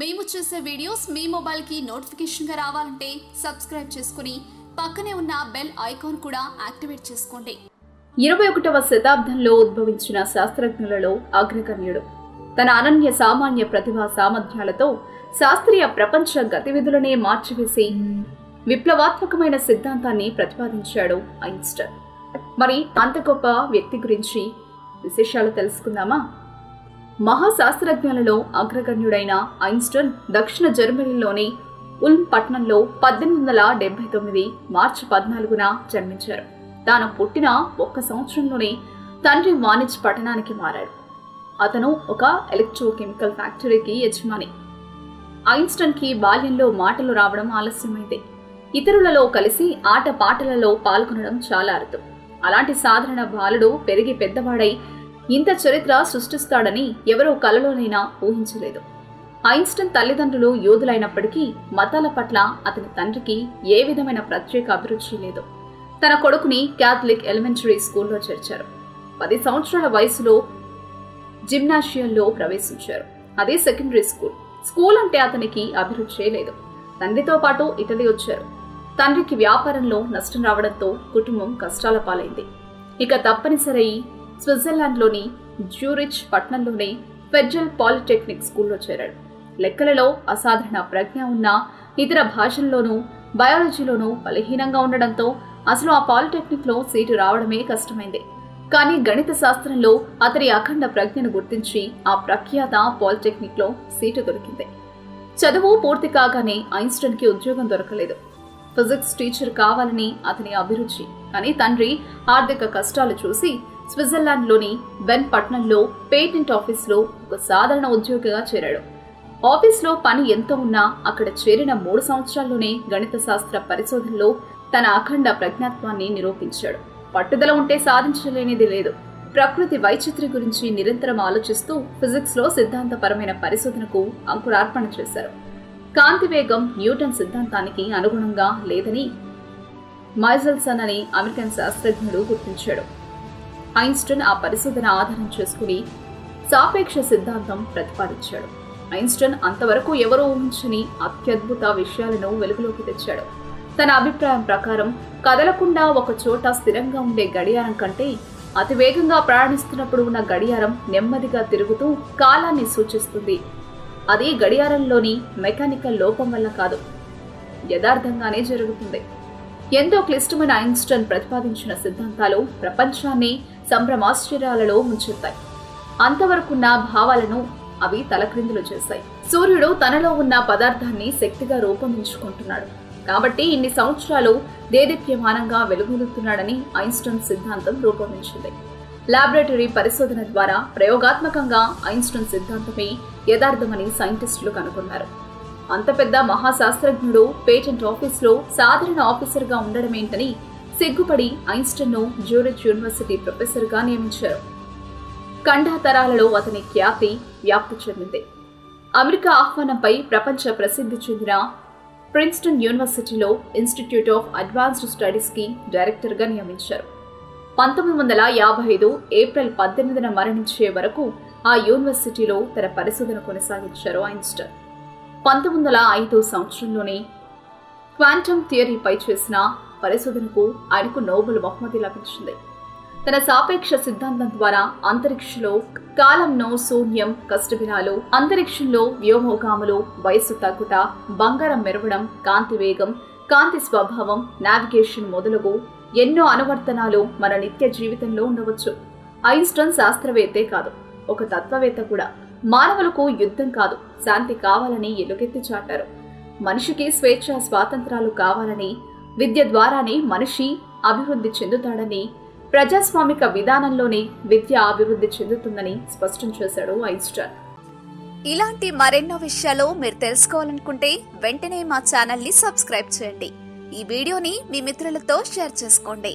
మేము చేసే వీడియోస్ మీ మొబైల్కి నోటిఫికేషన్గా రావాలంటే సబ్స్క్రైబ్ చేసుకుని పక్కనే ఉన్న బెల్ ఐకాన్ కూడా యాక్టివేట్ చేసుకోండి. ఇరవై ఒకటవ శతాబ్దంలో ఉద్భవించిన శాస్త్రజ్ఞులలో అగ్రగణ్యుడు. తన అనన్య సామాన్య ప్రతిభా సామర్థ్యాలతో శాస్త్రీయ ప్రపంచ గతివిధులనే మార్చివేసి విప్లవాత్మకమైన సిద్ధాంతాన్ని ప్రతిపాదించాడు ఐన్స్టైన్. మరి అంత గొప్ప వ్యక్తి గురించి విశేషాలు తెలుసుకుందామా? మహాశాస్త్రజ్ఞులలో అగ్రగణ్యుడైన ఐన్స్టన్ దక్షిణ జర్మనీలోని ఉల్మ్ పట్టణంలో పద్దెనిమిది వందల డెబ్బై తొమ్మిది మార్చి పద్నాలుగున జన్మించారు. తాను పుట్టిన ఒక్క సంవత్సరంలోనే తండ్రి వాణిజ్య పట్టణానికి మారాడు. అతను ఒక ఎలక్ట్రోకెమికల్ ఫ్యాక్టరీకి యజమాని. ఐన్స్టన్కి బాల్యంలో మాటలు రావడం ఆలస్యమైంది. ఇతరులలో కలిసి ఆట పాటలలో పాల్గొనడం చాలా అరుదు. అలాంటి సాధారణ బాలుడు పెరిగి పెద్దవాడై ఇంత చరిత్ర సృష్టిస్తాడని ఎవరో కలలోనైనా ఊహించలేదు. ఐన్స్టన్ తల్లిదండ్రులు యోధులైనప్పటికీ మతాల పట్ల అతని తండ్రికి ఏ విధమైన ప్రత్యేక అభిరుచి లేదు. తన కొడుకుని క్యాథలిక్ ఎలిమెంటరీ స్కూల్లో చేర్చారు. పది సంవత్సరాల వయసులో జిమ్నాషియంలో ప్రవేశించారు. అదే సెకండరీ స్కూల్. స్కూల్ అంటే అతనికి అభిరుచే లేదు. తండ్రితో పాటు ఇటలీ వచ్చారు. తండ్రికి వ్యాపారంలో నష్టం రావడంతో కుటుంబం కష్టాల పాలైంది. ఇక తప్పనిసరి స్విట్జర్లాండ్లోని జ్యూరిచ్ పట్టణంలోని ఫెడ్రల్ పాలిటెక్నిక్ స్కూల్లో చేరాడు. లెక్కలలో అసాధారణ ప్రజ్ఞ ఉన్న ఇతర భాషల్లోనూ బయాలజీలోనూ బలహీనంగా ఉండడంతో అసలు ఆ పాలిటెక్నిక్లో సీటు రావడమే కష్టమైంది. కానీ గణిత శాస్త్రంలో అతని అఖండ ప్రజ్ఞను గుర్తించి ఆ ప్రఖ్యాత పాలిటెక్నిక్లో సీటు దొరికింది. చదువు పూర్తి కాగానే ఐన్స్టన్కి ఉద్యోగం దొరకలేదు. ఫిజిక్స్ టీచర్ కావాలని అతని అభిరుచి కానీ తండ్రి ఆర్థిక కష్టాలు చూసి స్విట్జర్లాండ్లోని బెన్ పట్నంలో పేటెంట్ ఆఫీస్లో ఒక సాధారణ ఉద్యోగిగా చేరాడు. ఆఫీస్లో పని ఎంత ఉన్నా అక్కడ చేరిన మూడు సంవత్సరాల్లోనే గణిత శాస్త్ర పరిశోధనలో తన అఖండ ప్రజ్ఞాత్వాన్ని నిరూపించాడు. పట్టుదల ఉంటే సాధించలేనిది లేదు. ప్రకృతి వైచిత్రి గురించి నిరంతరం ఆలోచిస్తూ ఫిజిక్స్లో సిద్ధాంతపరమైన పరిశోధనకు అంకురార్పణ చేశారు. కాంతి వేగం న్యూటన్ సిద్ధాంతానికి అనుగుణంగా లేదని మైజల్సన్ అనే అమెరికన్ శాస్త్రజ్ఞుడు గుర్తించాడు. ఐన్స్టన్ ఆ పరిశోధన ఆధారం చేసుకుని సాపేక్ష సిద్ధాంతం ప్రతిపాదించాడు. ఐన్స్టన్ అంతవరకు ఎవరూ ఊహించని అత్యద్భుత విషయాలను వెలుగులోకి తెచ్చాడు. తన అభిప్రాయం ప్రకారం కదలకుండా ఒక చోట స్థిరంగా ఉండే గడియారం కంటే అతి వేగంగా ప్రయాణిస్తున్నప్పుడు ఉన్న గడియారం నెమ్మదిగా తిరుగుతూ కాలాన్ని సూచిస్తుంది. అది గడియారంలోని మెకానికల్ లోపం వల్ల కాదు యథార్థంగానే జరుగుతుంది. ఎంతో క్లిష్టమైన ఐన్స్టన్ ప్రతిపాదించిన సిద్ధాంతాలు ప్రపంచాన్ని సంభ్రమాశ్చర్యాలలో ముంచెత్తాయి. అంతవరకున్న భావాలను అవి తలక్రిందులు చేశాయి సూర్యుడు తనలో ఉన్న పదార్థాన్ని శక్తిగా రూపొందించుకుంటున్నాడు. కాబట్టి ఇన్ని సంవత్సరాలు దేదీప్యమానంగా వెలుగొందుతున్నాడని ఐన్స్టన్ సిద్ధాంతం రూపొందించింది. లాబొరేటరీ పరిశోధన ద్వారా ప్రయోగాత్మకంగా ఐన్స్టన్ సిద్ధాంతమే యథార్థమని సైంటిస్టులు కనుగొన్నారు. అంత పెద్ద మహాశాస్త్రజ్ఞుడు పేటెంట్ ఆఫీస్లో సాధారణ ఆఫీసర్గా ఉండడమేంటని సిగ్గుపడి ఐన్స్టన్ను జ్యూరిచ్ యూనివర్సిటీ ప్రొఫెసర్గా నియమించారు. ఖండాతరాలలో అతని ఖ్యాతి వ్యాప్తి చెందింది. అమెరికా ఆహ్వానంపై ప్రపంచ ప్రసిద్ధి చెందిన ప్రిన్స్టన్ యూనివర్సిటీలో ఇన్స్టిట్యూట్ ఆఫ్ అడ్వాన్స్డ్ స్టడీస్కి డైరెక్టర్గా నియమించారు. పంతొమ్మిది వందల యాభై ఐదు ఏప్రిల్ పద్దెనిమిదిన మరణించే వరకు ఆ యూనివర్సిటీలో తన పరిశోధన కొనసాగించారు ఐన్స్టన్. పంతొమ్మిది వందల ఐదు సంవత్సరంలోనే క్వాంటమ్ థియరీపై చేసిన పరిశోధనకు ఆయనకు నోబెల్ బహుమతి లభించింది. తన సాపేక్ష సిద్ధాంతం ద్వారా అంతరిక్షంలో కాలంలో శూన్యం కష్టవినాలు అంతరిక్షంలో వ్యోమోగాములు వయస్సు తగ్గుట బంగారం మెరవడం కాంతి వేగం కాంతి స్వభావం నావిగేషన్ మొదలగు ఎన్నో అనువర్తనాలు మన నిత్య జీవితంలో ఉండవచ్చు. ఐన్స్టన్ శాస్త్రవేత్తే కాదు ఒక తత్వవేత్త కూడా. మానవులకు యుద్ధం కాదు శాంతి కావాలని ఎలుగెత్తి చాటారు. మనిషికి స్వేచ్ఛ స్వాతంత్రాలు కావాలని విద్య ద్వారానే మనిషి అభివృద్ధి చెందుతాడని ప్రజాస్వామిక విధానంలోనే విద్య అభివృద్ధి చెందుతుందని స్పష్టం చేశాడు ఐన్స్టాన్. ఇలాంటి మరెన్నో విషయాలు మీరు తెలుసుకోవాలనుకుంటే వెంటనే మా ఛానల్ని సబ్స్క్రైబ్ చేయండి. ఈ వీడియోని మీ మిత్రులతో షేర్ చేసుకోండి.